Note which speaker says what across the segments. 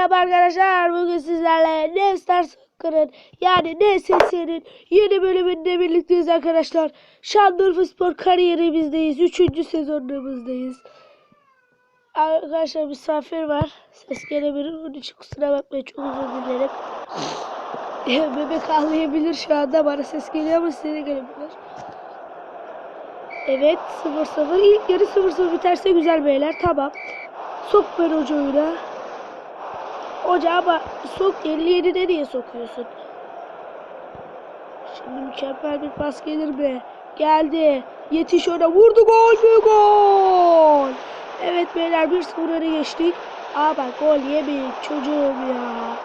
Speaker 1: Merhaba arkadaşlar. Bugün sizlerle Ne Soccer'ın yani NSS'nin yeni bölümünde birlikteyiz arkadaşlar. Şanlıurfa Spor kariyerimizdeyiz. Üçüncü sezonumuz Arkadaşlar misafir var. Ses gelebilir. Onun için kusura bakmayın. Çok özür dilerim. Bebek ağlayabilir şu anda. Bana ses geliyor ama size de gelebilir. Evet 0-0. İlk yarı 0-0 biterse güzel beyler. Tamam. Sok ben hoca oyuna. Hoca ama sok 57'de niye sokuyorsun? Şimdi mükemmel bir pas gelir mi? Geldi. Yetiş ona vurdu gol mü gol? Evet beyler 1-0 öne geçtik. Ama gol yemeyin çocuğum ya.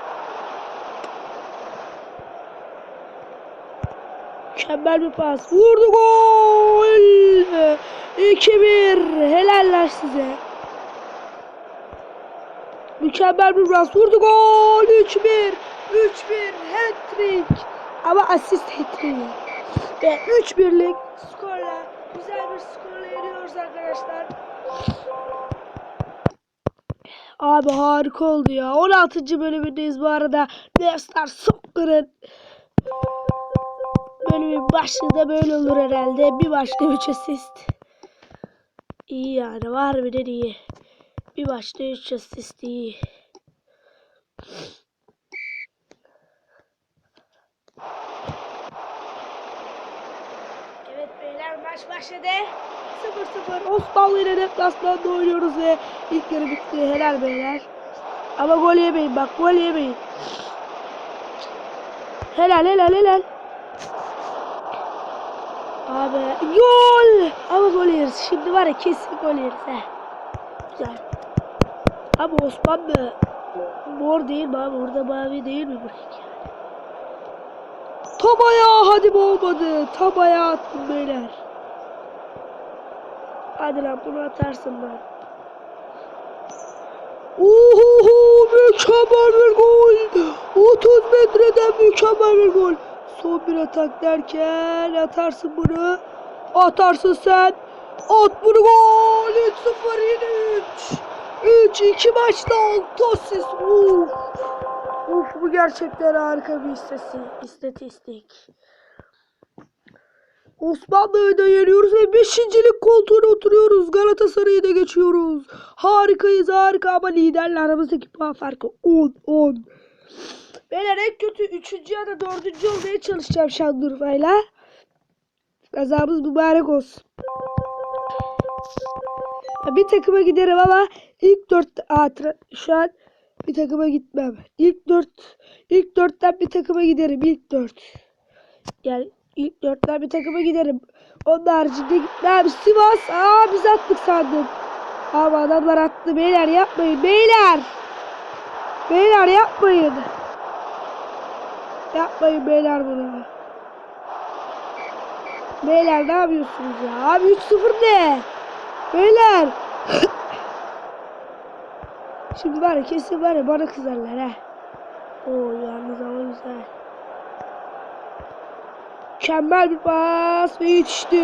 Speaker 1: Mükemmel bir pas. Vurdu gol. 2-1. Helaller size. Mükemmel bir pas. Vurdu gol. 3-1. 3-1. Hat-trick. Ama asist hat-trick. Ve 3-1'lik skorla güzel bir skorla yeniyoruz arkadaşlar. Abi harika oldu ya. 16. bölümündeyiz bu arada. Devstar Soccer'ın bölümün başlığı da böyle olur herhalde. Bir başta 3 asist. İyi yani var bir de iyi. Bir başta 3 asist iyi. Evet beyler maç başladı. 0-0 Osmanlı ile deplasmanda oynuyoruz ve ilk yarı bitti. Helal beyler. Ama gol yemeyin bak gol yemeyin. Helal helal helal. Abi gol. Ama gol yeriz. Şimdi var ya kesin gol yeriz. He. Güzel. Abi Osmanlı mor değil mi abi? Orada mavi değil mi bu renk? Tam ayağı hadi mi olmadı? Tam ayağı attım beyler. Hadi lan bunu atarsın lan. Uhuhu mükemmel bir gol. 30 metreden mükemmel bir gol. Son bir atak derken atarsın bunu. Atarsın sen. At bunu gol. 3-0 yine 3. 3 2 maçta 6 asist. Uf. Uf bu gerçekten harika bir istatistik. istatistik. Osmanlı'yı da yeniyoruz ve 5. lig koltuğuna oturuyoruz. Galatasaray'ı da geçiyoruz. Harikayız harika ama liderle aramızdaki puan farkı 10 10. Beyler en kötü 3. ya da 4. olmaya çalışacağım Şanlıurfa'yla. Kazamız mübarek olsun. Ya Bir takıma giderim ama ilk 4 şu an bir takıma gitmem. İlk 4 ilk 4'ten bir takıma giderim ilk 4. Yani ilk 4'ten bir takıma giderim. Onun haricinde gitmem. Sivas. Aa biz attık sandım. Ama adamlar attı. Beyler yapmayın. Beyler. Beyler yapmayın. Yapmayın beyler bunu. Beyler ne yapıyorsunuz ya? Abi 3-0 ne? Beyler. Şimdi ya kesin var bana kızarlar ha. Oo yalnız ama güzel. Mükemmel bir pas ve içti.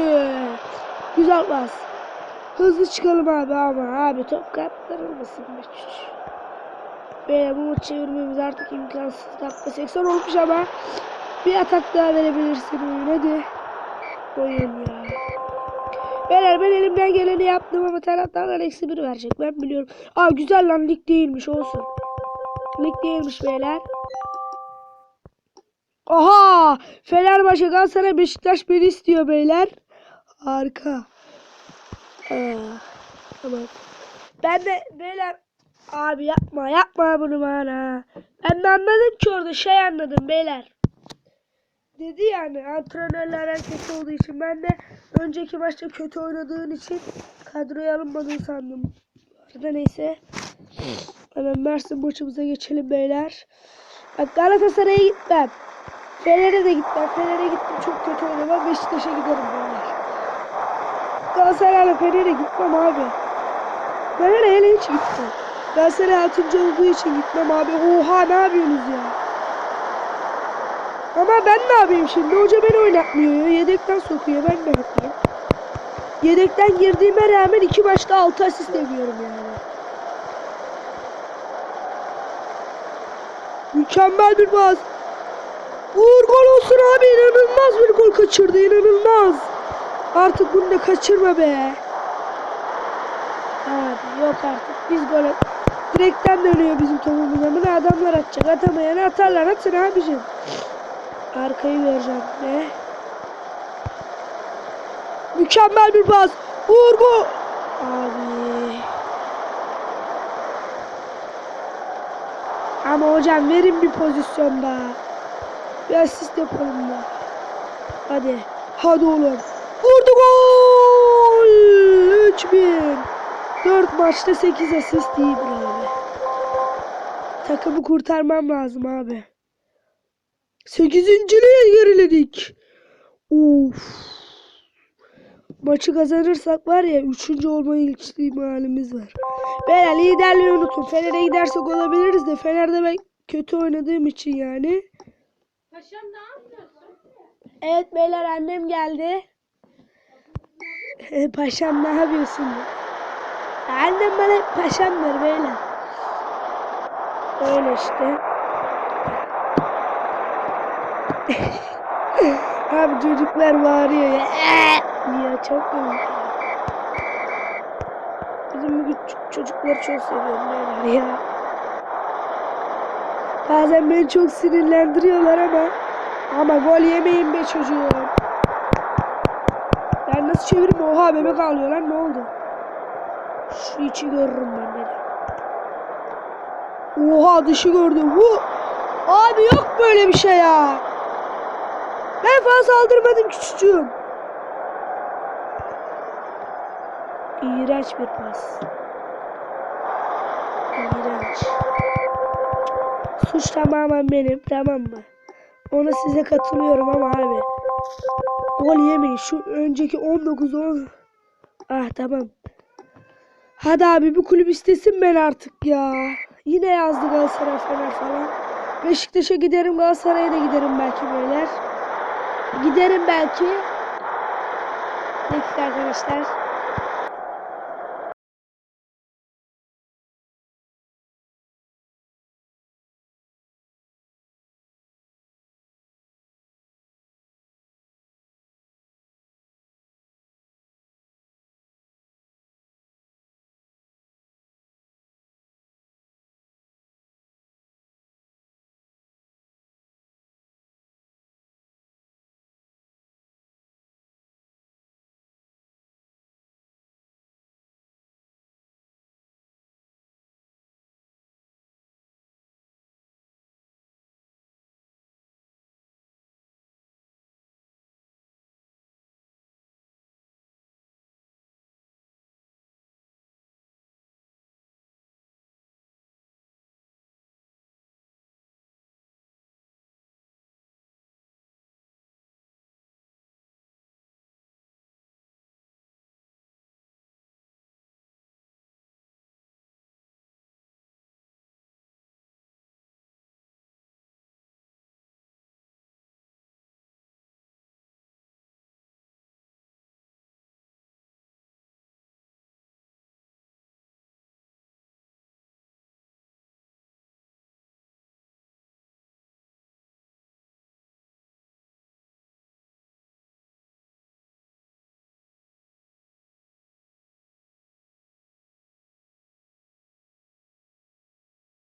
Speaker 1: Güzel pas. Hızlı çıkalım abi ama abi top kaptırılmasın be. Ve bu maçı çevirmemiz artık imkansız. Dakika 80 olmuş ama bir atak daha verebilirsin oyun hadi. Oyun ya. Beyler ben elimden geleni yaptım ama taraftarlar eksi bir verecek ben biliyorum. Aa güzel lan lig değilmiş olsun. Lig değilmiş beyler. Aha! Fenerbahçe Galatasaray Beşiktaş beni istiyor beyler. Harika. Aa, tamam. Ben de beyler Abi yapma yapma bunu bana. Ben de anladım ki orada şey anladım beyler. Dedi yani antrenörler herkes olduğu için ben de önceki maçta kötü oynadığın için kadroya alınmadığını sandım. Arada neyse. Hemen Mersin maçımıza geçelim beyler. Bak Galatasaray'a gitmem. Fener'e de gitmem. Fener'e gittim çok kötü oynamam. Beşiktaş'a giderim beyler. Galatasaray'la Fener'e gitmem abi. Fener'e hele hiç gitmem. Galatasaray 6. olduğu için gitmem abi. Oha ne yapıyorsunuz ya? Ama ben ne yapayım şimdi? Hoca beni oynatmıyor ya. Yedekten sokuyor. Ben ne yapayım? Yedekten girdiğime rağmen iki maçta 6 asist ediyorum yani. Mükemmel bir pas. Vur gol olsun abi. İnanılmaz bir gol kaçırdı. inanılmaz. Artık bunu da kaçırma be. Abi yok artık. Biz gol Direkten dönüyor bizim topumuza. Bunu adamlar atacak. Atamayan atarlar. Atın abicim. Arkayı göreceğim. Ne? Mükemmel bir pas. Vur gol. Abi. Ama hocam verin bir pozisyonda. Bir asist yapalım da. Hadi. Hadi oğlum. Vurdu gol. 3-1. 4 maçta 8 asist iyidir abi. Takımı kurtarmam lazım abi. 8.liğe geriledik. Uf. Maçı kazanırsak var ya 3. olma ihtimalimiz var. Beyler liderliği unutun. Fener'e gidersek olabiliriz de Fener'de ben kötü oynadığım için yani.
Speaker 2: Paşam ne yapıyorsun?
Speaker 1: Evet beyler annem geldi. paşam ne yapıyorsun? Annem bana paşam der beyler. Öyle işte. Abi çocuklar bağırıyor ya. ya çok komik. Bizim bu çocukları çok seviyorum ya. Bazen beni çok sinirlendiriyorlar ama ama gol yemeyin be çocuğum. Ben nasıl çevireyim? Oha bebek ağlıyor lan ne oldu? Şu içi görürüm ben dedi. Oha dışı gördüm. Bu abi yok böyle bir şey ya. Ben fazla saldırmadım küçücüğüm. İğrenç bir pas. İğrenç. Suç tamamen benim tamam mı? Ona size katılıyorum ama abi. Gol yemeyin. Şu önceki 19 10. Ah tamam. Hadi abi bu kulüp istesin ben artık ya. Yine yazdı Galatasaray Fener falan. Beşiktaş'a giderim Galatasaray'a da giderim belki beyler. Giderim belki. Dakika arkadaşlar.